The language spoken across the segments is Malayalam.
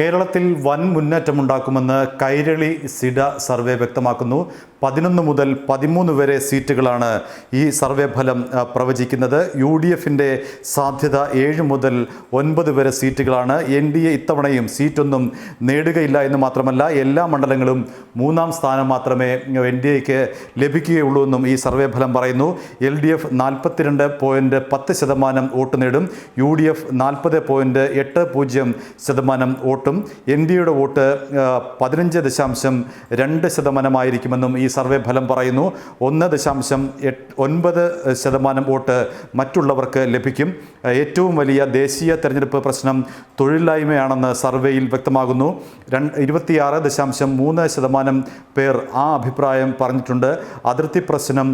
കേരളത്തിൽ വൻ മുന്നേറ്റമുണ്ടാക്കുമെന്ന് കൈരളി സിഡ സർവേ വ്യക്തമാക്കുന്നു. പതിനൊന്ന് മുതൽ പതിമൂന്ന് വരെ സീറ്റുകളാണ് ഈ സർവേ ഫലം പ്രവചിക്കുന്നത്. യു ഡി എഫിന്റെ സാധ്യത ഏഴ് മുതൽ ഒൻപത് വരെ സീറ്റുകളാണ്. എൻ ഡി എ ഇത്തവണയും സീറ്റൊന്നും നേടുകയില്ല എന്ന് മാത്രമല്ല എല്ലാ മണ്ഡലങ്ങളും മൂന്നാം സ്ഥാനം മാത്രമേ എൻ ഡി എക്ക് ലഭിക്കുകയുള്ളൂ എന്നും ഈ സർവേ ഫലം പറയുന്നു. എൽ ഡി എഫ് നാൽപ്പത്തിരണ്ട് പോയിന്റ് പത്ത് ശതമാനം വോട്ട് നേടും. യു ഡി എഫ് നാൽപ്പത് പോയിന്റ് എട്ട് പൂജ്യം ശതമാനം വോട്ടും എൻ ഡി എയുടെ വോട്ട് പതിനഞ്ച് ദശാംശം രണ്ട് ശതമാനമായിരിക്കുമെന്നും ഈ സർവേ ഫലം പറയുന്നു. ഒന്ന് ദശാംശം എട്ട് ഒൻപത് ശതമാനം വോട്ട് മറ്റുള്ളവർക്ക് ലഭിക്കും. ഏറ്റവും വലിയ ദേശീയ തെരഞ്ഞെടുപ്പ് പ്രശ്നം തൊഴിലില്ലായ്മയാണെന്ന് സർവേയിൽ വ്യക്തമാകുന്നു. രണ്ട് ഇരുപത്തിയാറ് ദശാംശം മൂന്ന് ശതമാനം പേർ ആ അഭിപ്രായം പറഞ്ഞിട്ടുണ്ട്. അതിർത്തി പ്രശ്നം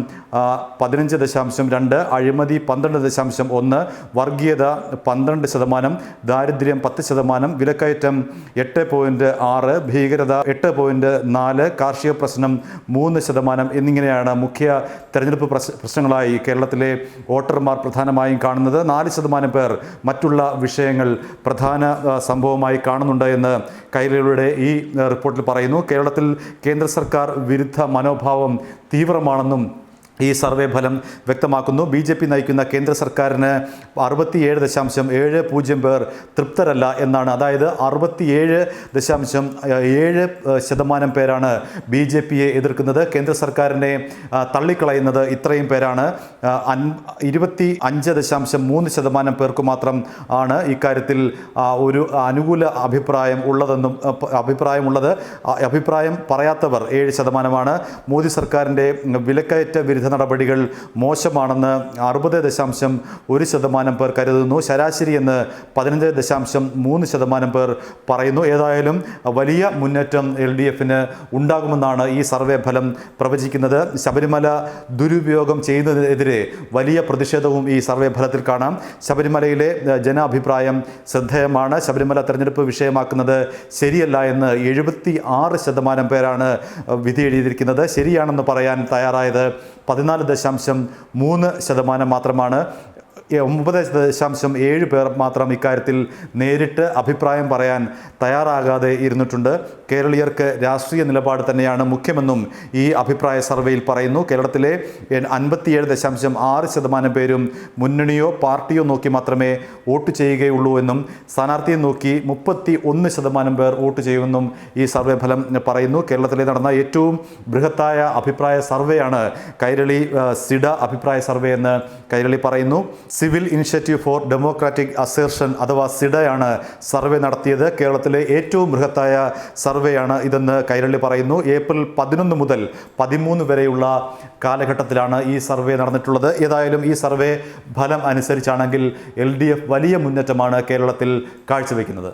പതിനഞ്ച് ദശാംശം രണ്ട് അഴിമതി പന്ത്രണ്ട് ദശാംശം ഒന്ന് വർഗീയത പന്ത്രണ്ട് ശതമാനം ദാരിദ്ര്യം പത്ത് ശതമാനം വിലക്കയറ്റം എട്ട് പോയിന്റ് ആറ് ഭീകരത എട്ട് പോയിന്റ് നാല് കാർഷിക പ്രശ്നം മൂന്ന് ശതമാനം എന്നിങ്ങനെയാണ് മുഖ്യ തെരഞ്ഞെടുപ്പ് പ്രശ്നങ്ങളായി കേരളത്തിലെ വോട്ടർമാർ പ്രധാനമായും കാണുന്നത്. നാല് ശതമാനം പേർ മറ്റുള്ള വിഷയങ്ങൾ പ്രധാന സംഭവമായി കാണുന്നുണ്ട് എന്ന് കൈരളിയുടെ ഈ റിപ്പോർട്ടിൽ പറയുന്നു. കേരളത്തിൽ കേന്ദ്ര സർക്കാർ വിരുദ്ധ മനോഭാവം തീവ്രമാണെന്നും ഈ സർവേ ഫലം വ്യക്തമാക്കുന്നു. ബി ജെ പി നയിക്കുന്ന കേന്ദ്ര സർക്കാരിന് അറുപത്തിയേഴ് ദശാംശം ഏഴ് പൂജ്യം പേർ തൃപ്തരല്ല എന്നാണ്. അതായത് അറുപത്തിയേഴ് ദശാംശം ഏഴ് ശതമാനം പേരാണ് ബി ജെ പിയെ എതിർക്കുന്നത്. കേന്ദ്ര സർക്കാരിനെ തള്ളിക്കളയുന്നത് ഇത്രയും പേരാണ്. ഇരുപത്തി അഞ്ച് ദശാംശം മൂന്ന് ശതമാനം പേർക്ക് മാത്രം ആണ് ഇക്കാര്യത്തിൽ ഒരു അനുകൂല അഭിപ്രായം ഉള്ളതെന്നും അഭിപ്രായമുള്ളത്. അഭിപ്രായം പറയാത്തവർ ഏഴ് ശതമാനമാണ്. മോദി സർക്കാരിന്റെ വിലക്കയറ്റ വിരുദ്ധ നടപടികൾ മോശമാണെന്ന് അറുപത് ദശാംശം ഒരു ശതമാനം പേർ കരുതുന്നു. ശരാശരി എന്ന് പതിനഞ്ച് ദശാംശം മൂന്ന് ശതമാനം പേർ പറയുന്നു. ഏതായാലും വലിയ മുന്നേറ്റം എൽ ഡി എഫിന് ഉണ്ടാകുമെന്നാണ് ഈ സർവേ ഫലം പ്രവചിക്കുന്നത്. ശബരിമല ദുരുപയോഗം ചെയ്യുന്നതിനെതിരെ വലിയ പ്രതിഷേധവും ഈ സർവേ ഫലത്തിൽ കാണാം. ശബരിമലയിലെ ജനാഭിപ്രായം ശ്രദ്ധേയമാണ്. ശബരിമല തെരഞ്ഞെടുപ്പ് വിഷയമാക്കുന്നത് ശരിയല്ല എന്ന് എഴുപത്തി ആറ് ശതമാനം പേരാണ് വിധി എഴുതിയിരിക്കുന്നത്. ശരിയാണെന്ന് പറയാൻ തയ്യാറായത് പതിനാല് ദശാംശം മൂന്ന് ശതമാനം മാത്രമാണ് ഒമ്പത് ദശാംശം ഏഴ് പേർ മാത്രം ഇക്കാര്യത്തിൽ നേരിട്ട് അഭിപ്രായം പറയാൻ തയ്യാറാകാതെ ഇരുന്നിട്ടുണ്ട്. കേരളീയർക്ക് രാഷ്ട്രീയ നിലപാട് തന്നെയാണ് മുഖ്യമെന്നും ഈ അഭിപ്രായ സർവേയിൽ പറയുന്നു. കേരളത്തിലെ അൻപത്തിയേഴ് ദശാംശം ആറ് ശതമാനം പേരും മുന്നണിയോ പാർട്ടിയോ നോക്കി മാത്രമേ വോട്ട് ചെയ്യുകയുള്ളൂ എന്നും സ്ഥാനാർത്ഥിയെ നോക്കി മുപ്പത്തി ഒന്ന് ശതമാനം പേർ വോട്ട് ചെയ്യുമെന്നും ഈ സർവേ ഫലം പറയുന്നു. കേരളത്തിലെ നടന്ന ഏറ്റവും ബൃഹത്തായ അഭിപ്രായ സർവേയാണ് കൈരളി സിഡ അഭിപ്രായ സർവേ എന്ന് കൈരളി പറയുന്നു. Civil initiative for democratic assertion അഥവാ സിഡയാണ് സർവേ നടത്തിയത്. കേരളത്തിലെ ഏറ്റവും ബൃഹത്തായ സർവേയാണ് ഇതെന്ന് കൈരളി പറയുന്നു. ഏപ്രിൽ പതിനൊന്ന് മുതൽ പതിമൂന്ന് വരെയുള്ള കാലഘട്ടത്തിലാണ് ഈ സർവേ നടന്നിട്ടുള്ളത്. ഏതായാലും ഈ സർവേ ഫലം അനുസരിച്ചാണെങ്കിൽ എൽ വലിയ മുന്നേറ്റമാണ് കേരളത്തിൽ കാഴ്ചവെക്കുന്നത്.